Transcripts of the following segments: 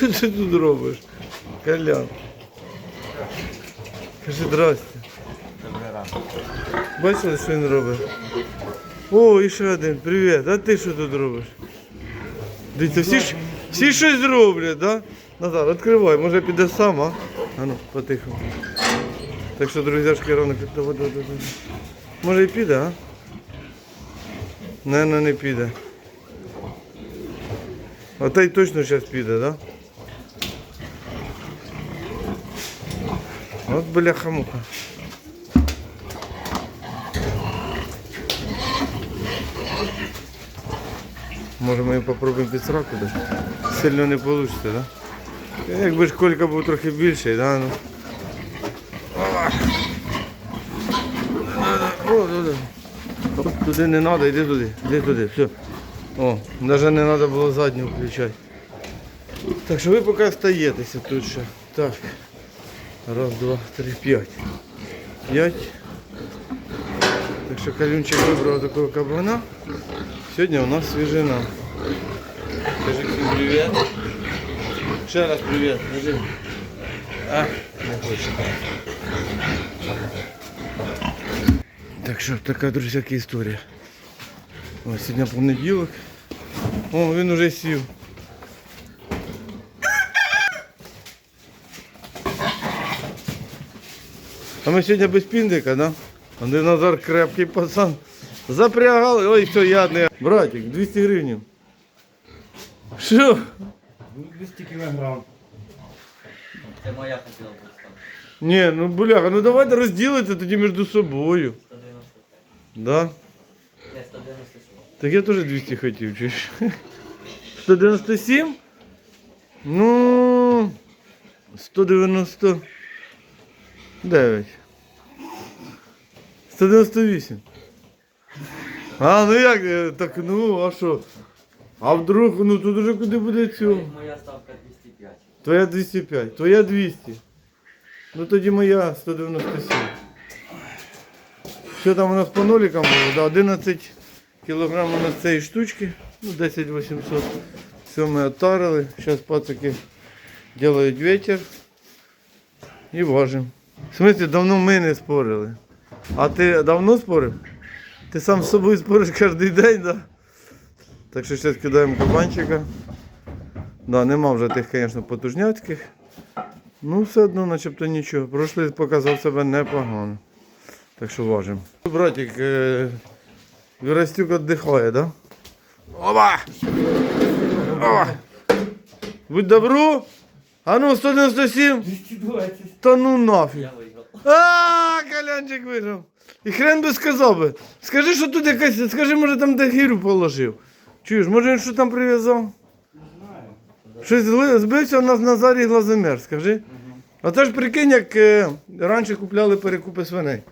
Що ти тут робиш? Колян. Кажи здрасте. Бачили, що він робить? О, і ще один. Привіт. А ти що тут робиш? Дивіться, всі, всі щось роблять, да? Назар, відкривай, може піде сам, а? А ну, потихо. Так що, друзяшки, давай, давай, давай. Може і піде, а? Наверно, не піде. А та й точно зараз піде, да? От бляха-муха. Може ми попробуємо під сраку дати? Сильно не вийде, так? Да? Якби ж колька був трохи більший, да? ну. Да. Туди не треба, йди туди, йди туди, все. О, навіть не треба було задню включати. Так що ви поки остаєтеся тут ще. Так. Раз, два, три, п'ять. П'ять. Так що Калюнчик вибрав такого кабана. Сьогодні у нас свіжина. Скажи всім привіт. Ще раз привіт. Скажи. А, не хоче. Так що така, друзяки, історія. Ось сьогодні понеділок. О, він уже сів. А ми сьогодні без піндика, да? А де Назар крепкий пацан. Запрягали. Ой, все, ядний. Братик, 200 гривень. Що? 200 кілограм. Це моя хотіла б сказати. Ні, ну бляха, ну давайте розділити тоді між собою. 195. Да? Ні, 197. Так я теж 200 хотів, чи ж? 197? Ну 199. 198. А, ну як, е, так ну, а що? А вдруг, ну тут уже куди буде цього? Моя ставка 205. Твоя 205, твоя 200. Ну тоді моя 197. Що там у нас по нолікам було? Да, 11 кілограм у нас цієї штучки, ну 10 800. Все ми отарили. Зараз пацики роблять вечір і важимо. В смысле, давно ми не спорили. А ти давно спорив? Ти сам з собою спориш кожен день, да? Так що зараз кидаємо кабанчика. Да, нема вже тих, звісно, потужняцьких. Ну, все одно, начебто нічого. Прошлий показав себе непогано. Так що важимо. Братик, е... Вірастюк віддихає, да? Опа! Опа! Будь добру! А ну, 197! 220. Та ну нафіг! Я виграв. А, Колянчик виграв. І хрен би сказав би. Скажи, що тут якась, скажи, може там де гірю положив. Чуєш, може він що там прив'язав? Не знаю. Щось зли- збився у нас Назарій глазомер, скажи. Оце ж прикинь, як е, раніше купляли перекупи свиней.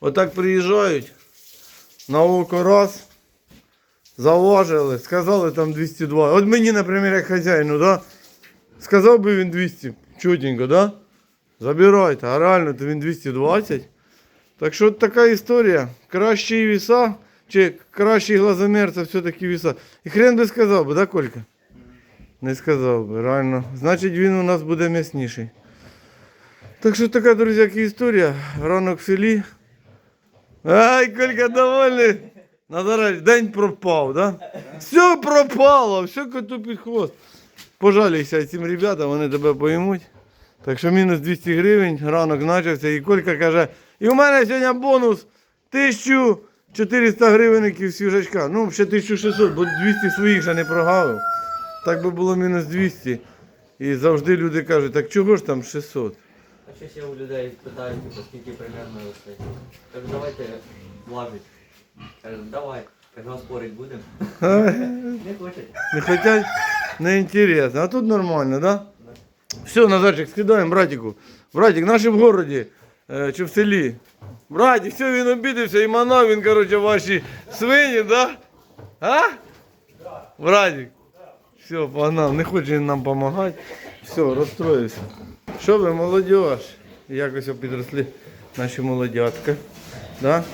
Отак приїжджають, на око раз, заважили, сказали там 202. От мені, наприклад, як хазяїну, да? Сказав би він 200, чутенько, да? Забирайте, а реально то він 220. Так що така історія. Кращий віса, чи кращий глазомер це все-таки віса. І хрен би сказав би, да, Колька? Не сказав би, реально. Значить він у нас буде м'ясніший. Так що така, друзяки, історія. Ранок в селі. Ай, Колька довольний. Назар, день пропав, да? Все пропало, все коту під хвост. Пожалійся цим ребятам, вони тебе поймуть. Так що мінус 200 гривень, ранок почався. І Колька каже, і у мене сьогодні бонус 1400 гривень свіжачка. Ну, ще 1600, бо 200 своїх ще не прогавив. Так би було мінус 200. І завжди люди кажуть, так чого ж там 600? А щось я у людей питаю, типу, скільки примерно вистачить. Так давайте влажить. Кажу, давай. А спорить будемо. Не хочете. Не хотять, не інтересно. А тут нормально, да? Все, Назарчик, скидаємо братику. Братик, наші в городі е, чи в селі. Братик, все, він обідався і манав він, коротше, ваші свині, да? А? Братик. Все, погнав, не хоче він нам допомагати. Все, розстроївся. Що ви, молодіж? Якось підросли наші молодятка. Да?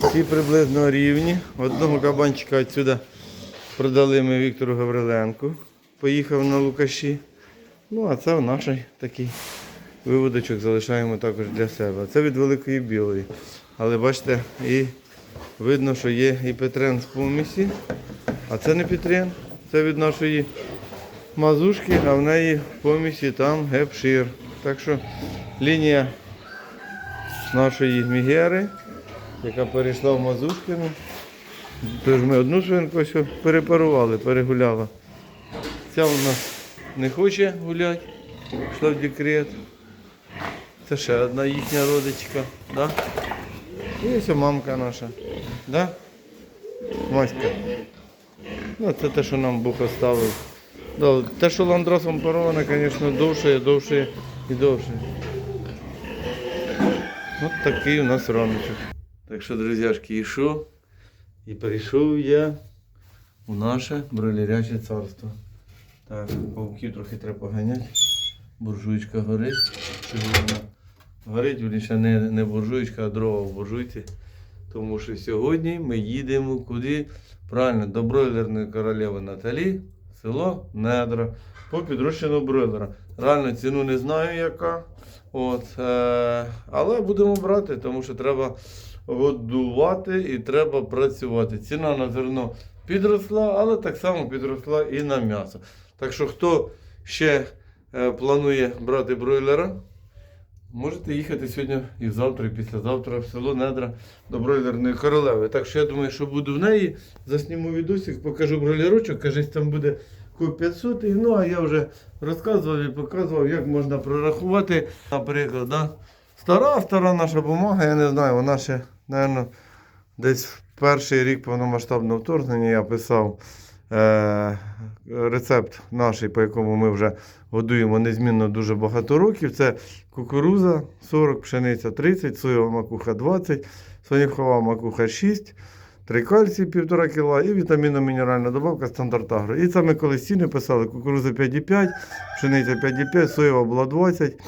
Всі приблизно рівні. Одного кабанчика відсюди продали ми Віктору Гавриленку. Поїхав на Лукаші. Ну, а це наш такий виводочок залишаємо також для себе. Це від великої білої. Але бачите, і видно, що є і Петрен з помісі. А це не Петрен, це від нашої мазушки, а в неї в помісі там гепшир. Так що лінія нашої мігери, яка перейшла в Мазушкину. Тож ми одну свинку перепарували, перегуляла. Ця нас не хоче гуляти, пішла в декрет. Це ще одна їхня родичка. Да? І ось мамка наша. Да? Маська. Ну, це те, що нам Бог оставив. Да, те, що ландросом пароване, звісно, довше, довше і довше. От такий у нас раночок. Так що, друзяшки, йшов. І перейшов я у наше броляряче царство. Так, пауків трохи треба поганяти. Буржуйка горить. Горить, вірніше не, не буржуйка, а дрова в буржуйці. Тому що сьогодні ми їдемо куди? Правильно, до бройлерної королеви Наталі, село Недра, по підрощену бройлера. Реально ціну не знаю яка. От, е, але будемо брати, тому що треба годувати і треба працювати. Ціна на зерно підросла, але так само підросла і на м'ясо. Так що, хто ще е, планує брати бройлера, можете їхати сьогодні і завтра, і післязавтра в село Недра до бройлерної королеви. Так що я думаю, що буду в неї, засніму відосик, покажу бройлерочок, кажись, там буде куб 500. Ну а я вже розказував і показував, як можна прорахувати. Наприклад, да? стара, стара наша бумага, я не знаю, вона ще, мабуть, десь перший рік повномасштабного вторгнення я писав рецепт наш, по якому ми вже годуємо незмінно дуже багато років. Це кукуруза 40, пшениця 30, соєва макуха 20, соняхова макуха 6. Три кальцій 1,5 кг і вітамінно-мінеральна добавка стандарт агро. І це ми колись ціни писали: кукуруза 5,5, пшениця 5,5, соєва була 20,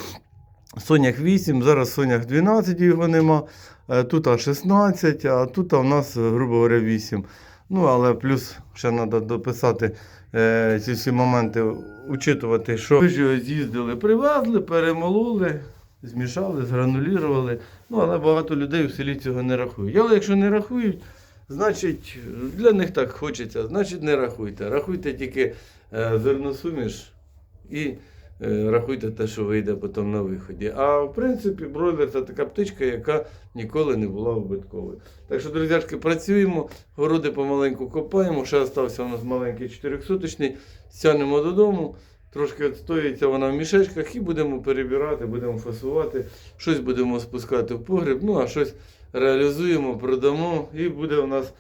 сонях 8, зараз сонях 12 його нема. Е, Тут 16, а тут у нас, е, грубо говоря, 8. Ну, але плюс ще треба дописати е, ці всі моменти, учитувати, що ми ж його з'їздили, привезли, перемололи, змішали, згранулірували. Ну, але багато людей в селі цього не рахують. Але якщо не рахують, значить для них так хочеться, значить не рахуйте. Рахуйте тільки е, зерносуміш і рахуйте те, що вийде потім на виході. А в принципі, бройлер це така птичка, яка ніколи не була убитковою. Так що, друзяшки, працюємо, городи помаленьку копаємо. Ще залишився у нас маленький 400-точний, стягнемо додому. Трошки відстоюється вона в мішечках і будемо перебирати, будемо фасувати, щось будемо спускати в погріб, ну а щось реалізуємо, продамо і буде у нас е,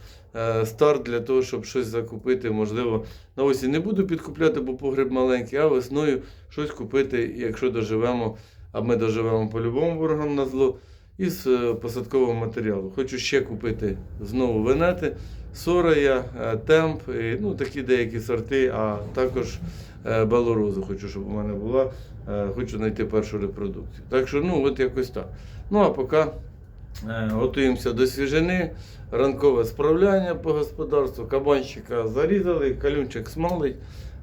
старт для того, щоб щось закупити. Можливо, на осінь не буду підкупляти, бо погріб маленький, а весною щось купити, якщо доживемо, а ми доживемо по-любому ворогам на зло, із е, посадкового матеріалу. Хочу ще купити знову венети, сорая, е, темп, і, ну такі деякі сорти, а також е, белорозу хочу, щоб у мене була. Е, Хочу знайти першу репродукцію. Так що, ну, от якось так. Ну, а поки е, готуємося до свіжини, ранкове справляння по господарству, кабанчика зарізали, калюнчик смалить,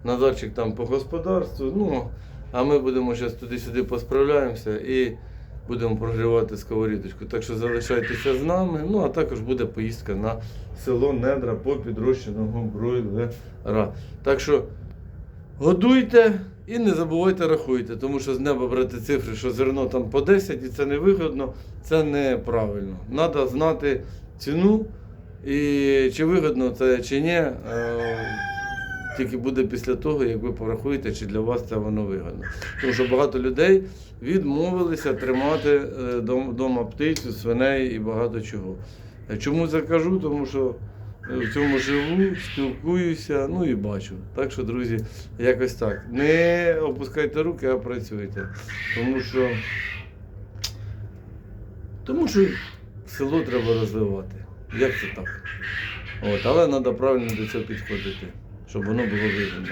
назарчик там по господарству. Ну, а ми будемо зараз туди-сюди посправляємося і будемо прогрівати сковорідочку. Так що залишайтеся з нами. Ну, а також буде поїздка на село Недра по підрощеного бройлера. Так що Годуйте і не забувайте рахуйте, тому що з неба брати цифри, що зерно там по 10 і це невигодно, це неправильно. Треба знати ціну і чи вигодно це чи ні. е, Тільки буде після того, як ви порахуєте, чи для вас це воно вигодно. Тому що багато людей відмовилися тримати вдома птицю, свиней і багато чого. Е, Чому це кажу? Тому що е, в цьому живу, спілкуюся, ну і бачу. Так що, друзі, якось так. Не опускайте руки, а працюйте. Тому що, тому що село треба розвивати. Як це так? От, але треба правильно до цього підходити, щоб воно було вигідно.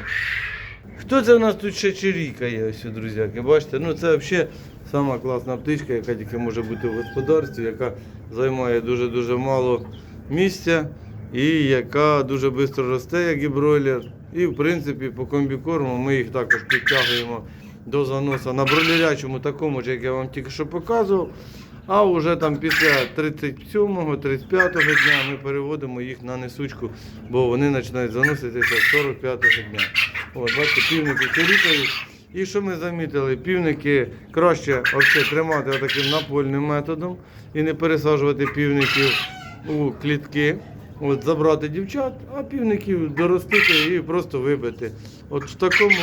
Хто це в нас тут ще чирікає, ось, друзяки? Бачите, ну це взагалі сама класна птичка, яка тільки може бути в господарстві, яка займає дуже-дуже мало місця і яка дуже швидко росте, як і бройлер. І в принципі по комбікорму ми їх також підтягуємо до заносу на бролерячому такому ж, як я вам тільки що показував. А вже там після 37-го, 35-го дня ми переводимо їх на несучку, бо вони починають заноситися 45-го дня. От, бачите, півники чирікають. І що ми замітили? Півники краще взагалі тримати таким напольним методом і не пересаджувати півників у клітки. От забрати дівчат, а півників доростити і просто вибити. От в такому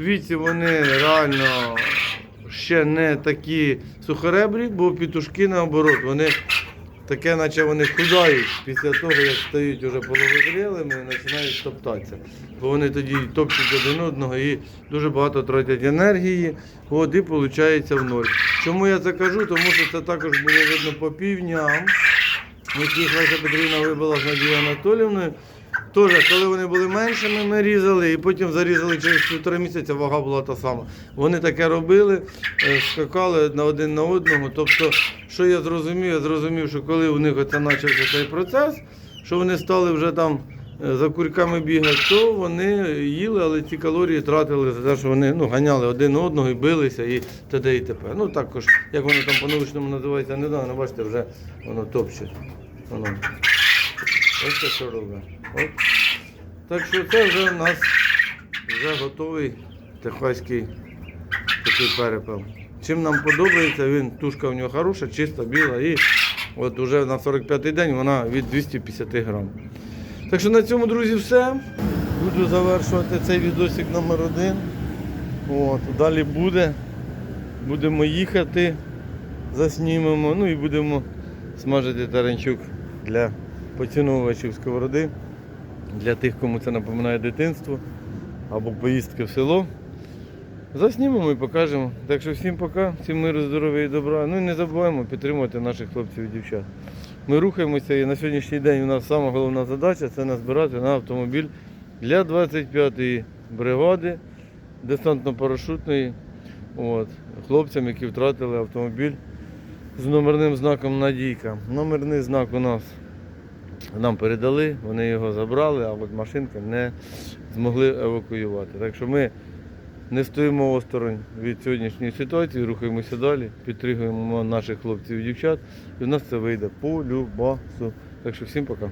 віці вони реально ще не такі сухоребрі, бо пітушки наоборот, вони таке, наче вони худають після того, як стають уже половозрілими і починають топтатися. Бо вони тоді топчуть один одного і дуже багато тратять енергії, от і виходить в ноль. Чому я це кажу? Тому що це також було видно по півням, яких Леся Петрівна вибила з Надією Анатолівною. Теж, коли вони були меншими, ми різали, і потім зарізали через півтора місяця, вага була та сама. Вони таке робили, е, скакали на один на одного. Тобто, що я зрозумів, я зрозумів, що коли у них оце почався цей процес, що вони стали вже там е, за курками бігати, то вони їли, але ці калорії тратили за те, що вони ну, ганяли один одного і билися, і т.д. і т.п. Ну також, як воно там по-научному називається, не знаю, бачите, вже воно топче. Воно. Ось це що робить. От. Так що це вже у нас вже готовий техаський такий перепел. Чим нам подобається, він тушка в нього хороша, чиста, біла і от уже на 45-й день вона від 250 грам. Так що на цьому, друзі, все. Буду завершувати цей відосик номер один. От, далі буде. Будемо їхати, заснімемо, ну і будемо смажити таранчук для поціновувачів сковороди, для тих, кому це напоминає дитинство або поїздки в село. Заснімемо і покажемо. Так що всім пока, всім миру, здоров'я і добра. Ну і не забуваємо підтримувати наших хлопців і дівчат. Ми рухаємося і на сьогоднішній день у нас сама головна задача це назбирати на автомобіль для 25-ї бригади десантно-парашутної. Хлопцям, які втратили автомобіль з номерним знаком Надійка. Номерний знак у нас нам передали, вони його забрали, а от машинка не змогли евакуювати. Так що ми не стоїмо осторонь від сьогоднішньої ситуації, рухаємося далі, підтримуємо наших хлопців і дівчат, і в нас це вийде по любасу. Так що всім пока.